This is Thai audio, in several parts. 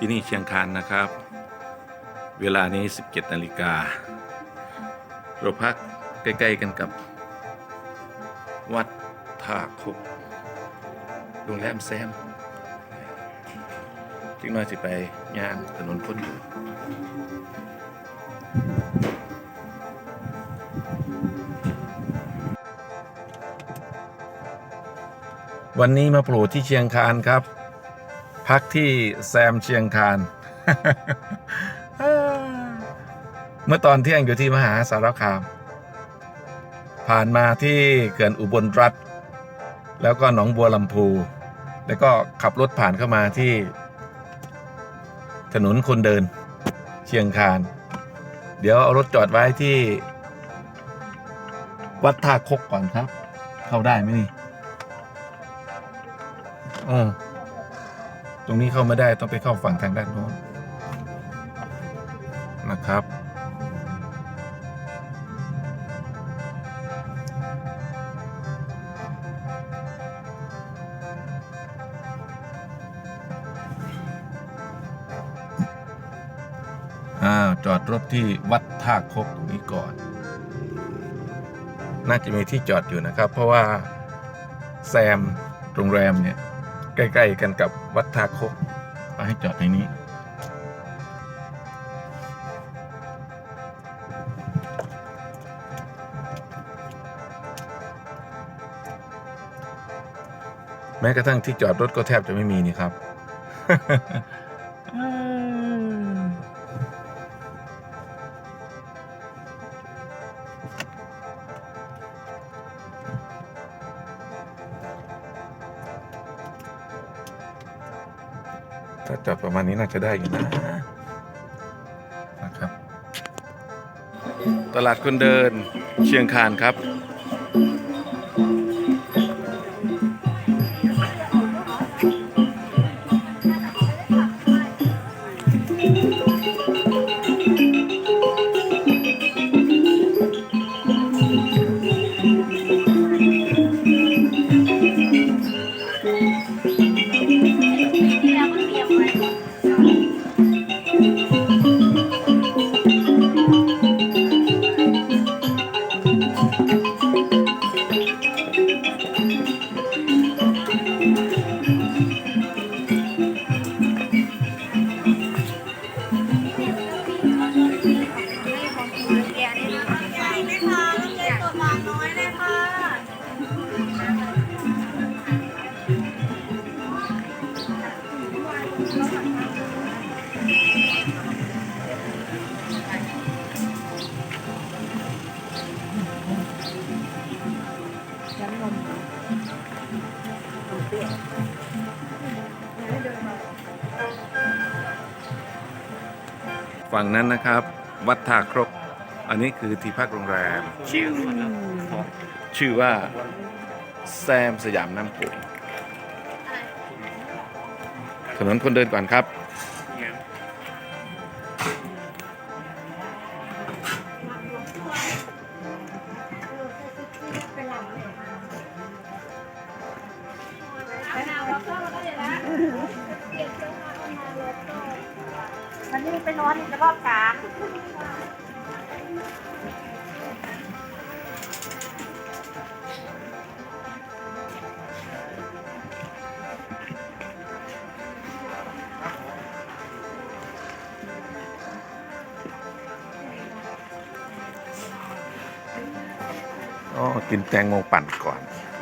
ที่นี่เชียงคานนะครับ เวลานี้ 17นาฬิกาเราพักใกล้ ๆ กันกับ วัดท่าคกโรงแรมแซมจิงน้อยสิไปย่างถนนคนเดินวันนี้มาโผล่ที่เชียงคานครับ พักที่แซมเชียงคานเมื่อตอนเที่ยงอยู่ที่มหาสารคาม ผ่านมาที่เขื่อนอุบลรัฐ แล้วก็หนองบัวลำพู แล้วก็ขับรถผ่านเข้ามาที่ ถนนคนเดินเชียงคาน เดี๋ยวเอารถจอดไว้ที่ วัดท่าคกก่อนครับ เข้าได้ไหมนี่อ๋อ ตรงนี้เข้าไม่ได้ต้องไปเข้าฝั่งทางด้านโน้นนะครับ อ้าว จอดรถที่วัดท่าคกตรงนี้ก่อน น่าจะมีที่จอดอยู่นะครับ เพราะว่าแซมโรงแรมเนี่ย ใกล้ๆกันกับวัดท่าคกมาให้จอดในนี้ แม้กระทั่งที่จอดรถก็แทบจะไม่มีนี่ครับ จอดประมาณนี้น่าจะได้อยู่นะนะครับ ตลาดคนเดินเชียงคานครับ ฝั่งนั้นนะครับ วัดท่าครก อันนี้คือที่พักโรงแรม ชื่อชื่อว่าแซมสยามน้ำโขงถนนคนเดินก่อนครับ อนในรอบกลางอ๋อกินแตงโมปั่นก่อน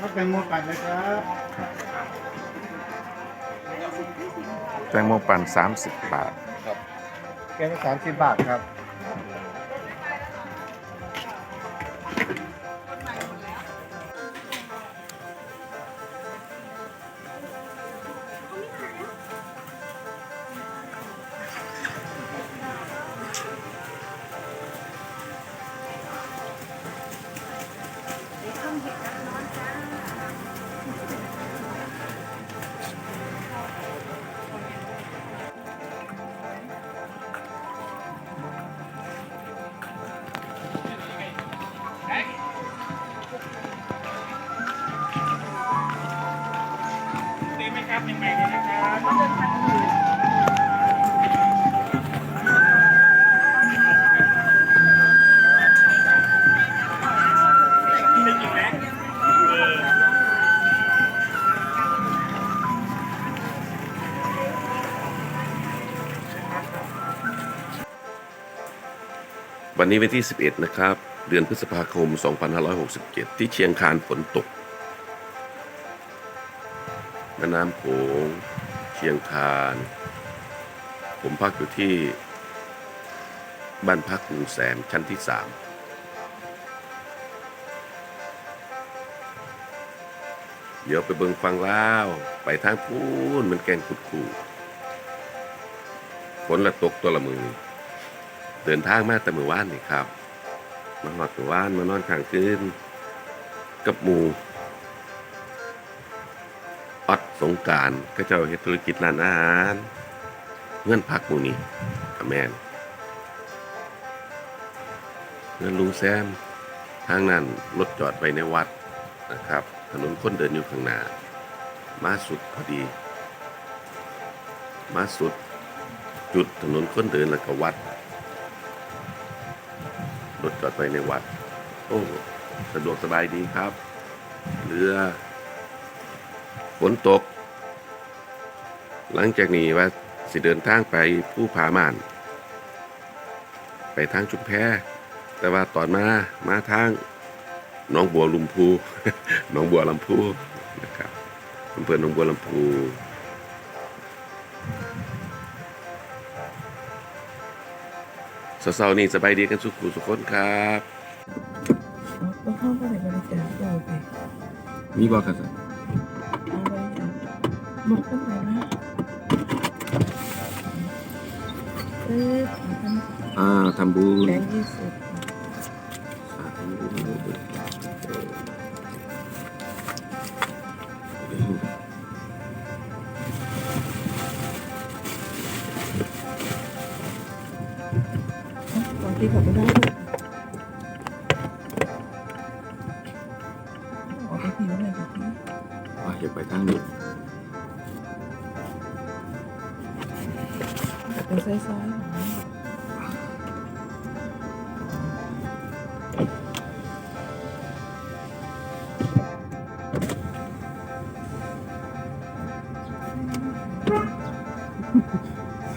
ถ้าเป็นโมปั่นเลยครับ แตงโมปั่น30 บาท แกงสามสิบบาทครับ รับใหม่ๆนะครับนี้วเออวันนี้วันที่ 11 นะครับ เดือนพฤษภาคม 2567 ที่เชียงคานฝนตก แม่น้ำโขงเชียงคาน ผมพักอยู่ที่ บ้านพักกรุงแสนชั้นที่สามเดี๋ยวไปเบิงฟังเล่าว ไปทางพูนมันแกงขุดขู่ฝนละตกตัวละมือเดินทางมาแต่มือว่านนี่ครับ มาหอดมือว่านมานอนข้างคืนกับหมู สงการก็เจ้าเฮ็ดธุรกิจร้านอาหารเงื่อนพักมูนี่กแมนเงินลุงแซมทางนั้นรถจอดไว้ในวัดนะครับ ถนนคนเดินอยู่ข้างหน้ามาสุดพอดี มาสุด จุดถนนคนเดินแล้วก็วัดรถจอดไว้ในวัด โอ้ สะดวกสบายดีครับ เรือ ฝนตก หลังจากนี้ว่าสิเดินทางไปผู้ผาม่าน ไปทางชุมแพแต่ว่าตอนมามาทางหน้องบัวลุมพูหน้องบัวลำพูนะครับอำเภอหนองบัวลำพูสาวๆนี่สบายดีกันสุขุสุขคนครับมีบอกกันเอาบริ บอกกันไหนนะเอ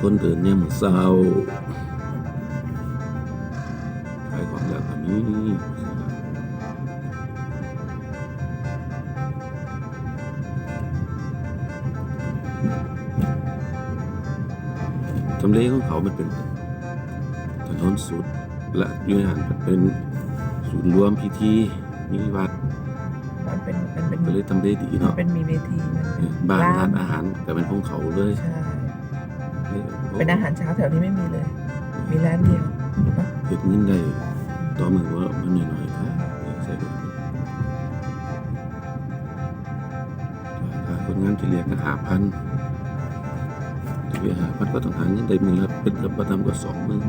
คนเดินเนี่ยเหมือนเศร้าขายของแล้วก็มีทำเลของเขามันเป็นถนนสุด และอยูในหันมันเป็นศูนย์รวมพิธีมีวัดมันเป็นมันเป็นก็เลยทำเลดีมันเนาะเป็นมีเวทีมันเป็นบ้านร้านอาหารก็เป็นของเขาเลยใช่ เป็นอาหารเช้าแถวนี้ไม่มีเลย มีร้านเดียวเก็บเงินได้ต่อมือว่ามันหน่อยๆครับใส่ด้วยค่าคนงานที่เรียกก็หาพันที่เรียกหาพันก็ต้องหาเงินได้มือละเป็นกับประทำก็สองหมื่น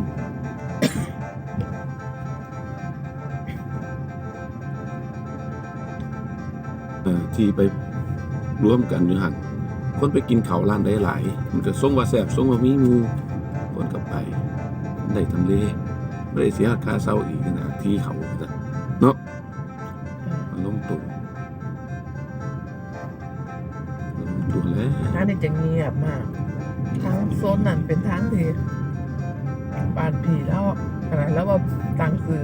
เอ่อที่ไปร่วมกันอยู่หัน คนไปกินเขาวร้านได้หลายมันก็ส่งว่าแสบส่งว่ามีหมูคนกลับไปได้ทำเลไม่ได้เสียค่าเช่าอีกนะที่เขาเนาะมันลงตัวลงตัวแล้วทางนี้จะเงียบมากทางโซนนั้นเป็นทางที่ปานผีแล้วขนาดแล้วว่าตังซื้อ